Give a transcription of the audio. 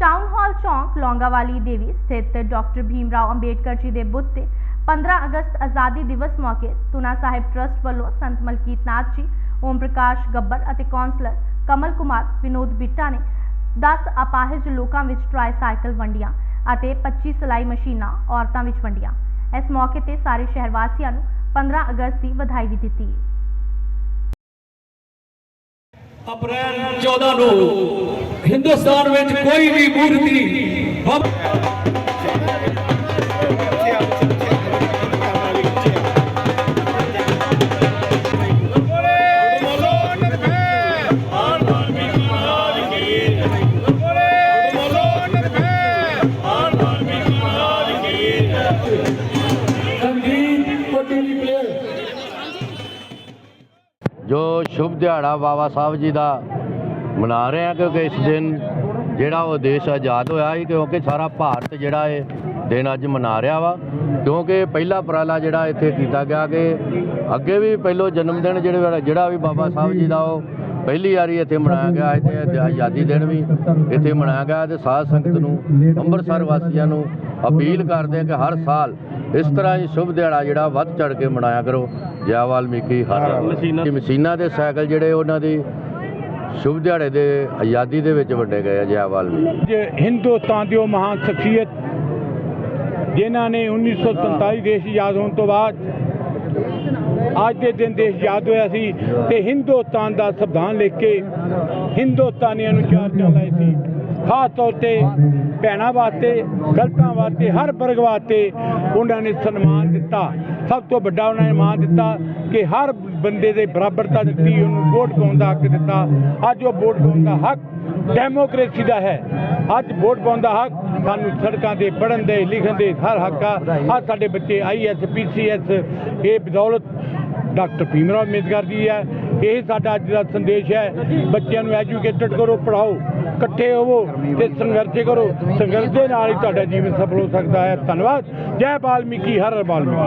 Town hall ਚੌਂਕ ਲੌਂਗਾਵਾਲੀ ਦੇਵੀ ਸਥਿਤ doctor Bhimrao Ambedkar ji ਦੇ ਬੁੱਤ ਤੇ 15 ਅਗਸਤ ਆਜ਼ਾਦੀ ਦਿਵਸ ਮੌਕੇ ਤੁਨਾ ਸਾਹਿਬ ਟਰਸਟ ਵੱਲੋਂ ਸੰਤ ਮਲਕੀਤ ਨਾਥ ਜੀ, ਓਮ ਪ੍ਰਕਾਸ਼ ਗੱਬਰ ਅਤੇ ਕੌਂਸਲਰ ਕਮਲ ਕੁਮਾਰ ਵਿਨੋਦ ਬਿੱਟਾ ਨੇ 10 ਅਪਾਹਜ ਲੋਕਾਂ ਵਿੱਚ ਟ੍ਰਾਈਸਾਈਕਲ ਵੰਡੀਆਂ ਅਤੇ 25 ਸਿਲਾਈ ਮਸ਼ੀਨਾਂ ਔਰਤਾਂ ਵਿੱਚ ਵੰਡੀਆਂ। ਇਸ ਮੌਕੇ ਤੇ ਸਾਰੇ ਸ਼ਹਿਰ ਵਾਸੀਆਂ ਨੂੰ 15 ਅਗਸਤ ਦੀ ਵਧਾਈ ਵੀ ਦਿੱਤੀ ਅਪ੍ਰੈਲ 14 ਨੂੰ ਹਿੰਦੁਸਤਾਨ ਵਿੱਚ ਕੋਈ ਵੀ ਮੂਰਤੀ ਹਮ- ਸੰਗੀਤ ਜੋ ਸ਼ੁਭ ਦਿਹਾੜਾ ਬਾਬਾ ਸਾਹਿਬ ਜੀ ਦਾ ਮਨਾ ਰਹੇ ਹਾਂ ਕਿਉਂਕਿ ਇਸ ਦਿਨ ਜਿਹੜਾ ਉਹ ਦੇਸ਼ ਆਜ਼ਾਦ ਹੋਇਆ ਸੀ, ਕਿਉਂਕਿ ਸਾਰਾ ਭਾਰਤ ਜਿਹੜਾ ਹੈ ਦਿਨ ਅੱਜ ਮਨਾ ਰਿਹਾ ਵਾ। ਕਿਉਂਕਿ ਪਹਿਲਾ ਉਪਰਾਲਾ ਜਿਹੜਾ ਇੱਥੇ ਕੀਤਾ ਗਿਆ ਕਿ ਅੱਗੇ ਵੀ ਪਹਿਲੋ ਜਨਮ ਦਿਨ ਜਿਹੜੇ ਜਿਹੜਾ ਵੀ ਬਾਬਾ ਸਾਹਿਬ ਜੀ ਦਾ ਉਹ ਪਹਿਲੀ ਵਾਰੀ ਇੱਥੇ ਮਨਾਇਆ ਗਿਆ, ਇੱਥੇ ਆਜ਼ਾਦੀ ਦਿਨ ਵੀ ਇੱਥੇ ਮਨਾਇਆ ਗਿਆ ਤੇ ਸਾਧ ਸੰਗਤ ਨੂੰ ਅੰਮ੍ਰਿਤਸਰ ਵਾਸੀਆਂ ਨੂੰ ਅਪੀਲ ਕਰਦੇ ਕਿ ਹਰ ਸਾਲ ਇਸ ਤਰ੍ਹਾਂ ਹੀ ਸ਼ੁਭ ਦਿਹਾੜਾ ਜਿਹੜਾ ਵੱਧ ਚੜ ਕੇ ਮਨਾਇਆ ਕਰੋ। ਜੈ ਵਾਲਮੀਕੀ ਹਰ ਮਸ਼ੀਨਾਂ। ਮਸ਼ੀਨਾਂ ਦੇ ਸਾਈਕਲ ਜਿਹੜੇ ਉਹਨਾਂ ਦੀ ਸ਼ੁਭ ਦਿਹਾੜੇ ਦੇ ਆਜ਼ਾਦੀ ਦੇ ਵਿੱਚ ਵੰਡੇ ਗਏ ਆ ਜੈ ਵਾਲਮੀਕੀ। ਹਿੰਦੁਸਤਾਨ ਦੀ ਉਹ ਮਹਾਨ ਸ਼ਖਸੀਅਤ ਜਿਨ੍ਹਾਂ ਨੇ 1947 ਦੇਸ਼ ਆਜ਼ਾਦ ਹੋਣ ਤੋਂ ਬਾਅਦ ਅੱਜ ਦੇ ਦਿਨ ਦੇਸ਼ ਆਜ਼ਾਦ ਹੋਇਆ ਸੀ ਤੇ ਹਿੰਦੁਸਤਾਨ ਦਾ ਸੰਵਿਧਾਨ ਲਿਖ ਕੇ ਹਿੰਦੁਸਤਾਨੀਆਂ ਨੂੰ ਚਾਰ ਚਾਰ ਲਾਏ ਸੀ। ਖਾਸ ਤੌਰ ਤੇ ਭੈਣਾਂ ਵਾਸਤੇ ਦਲਿਤਾਂ ਵਾਸਤੇ, ਹਰ ਵਰਗ ਵਾਸਤੇ ਉਹਨਾਂ ਨੇ ਸਨਮਾਨ ਦਿੱਤਾ। ਸਭ ਤੋਂ ਵੱਡਾ ਉਹਨਾਂ ਨੇ ਮਾਣ ਦਿੱਤਾ ਕਿ ਹਰ ਬੰਦੇ ਦੇ ਬਰਾਬਰਤਾ ਦਿੱਤੀ ਉਹਨੂੰ ਵੋਟ ਪਾਉਣ ਦਾ ਹੱਕ ਦਿੱਤਾ। ਅੱਜ ਉਹ ਵੋਟ ਪਾਉਣ ਦਾ ਹੱਕ ਡੈਮੋਕ੍ਰੇਸੀ ਦਾ ਹੈ। ਅੱਜ ਵੋਟ ਪਾਉਣ ਦਾ ਹੱਕ ਸਾਨੂੰ ਸੜਕਾਂ ਤੇ ਪੜਨ ਦੇ, ਲਿਖਣ ਦੇ ਹਰ ਹੱਕ ਆ। ਅੱਜ ਸਾਡੇ ਬੱਚੇ ਆਈਐਸ ਪੀਸੀਐਸ ਇਹ ਬਦੌਲਤ ਡਾਕਟਰ ਭੀਮਰਾਓ ਅੰਬੇਦਕਰ ਜੀ ਹੈ। ਇਹ ਸਾਡਾ ਅੱਜ ਦਾ ਸੰਦੇਸ਼ ਹੈ। ਬੱਚਿਆਂ ਨੂੰ ਐਜੂਕੇਟਡ ਕਰੋ ਪੜਾਓ ਇਕੱਠੇ ਹੋਵੋ ਤੇ ਸੰਘਰਸ਼ ਕਰੋ। ਸੰਘਰਸ਼ ਦੇ ਨਾਲ ਹੀ ਤੁਹਾਡਾ ਜੀਵਨ ਸਫਲ ਹੋ ਸਕਦਾ ਹੈ। ਧੰਨਵਾਦ। ਜੈ ਬਾਲਮੀਕੀ ਹਰ ਹਰ ਬਾਲਮੀਕੀ।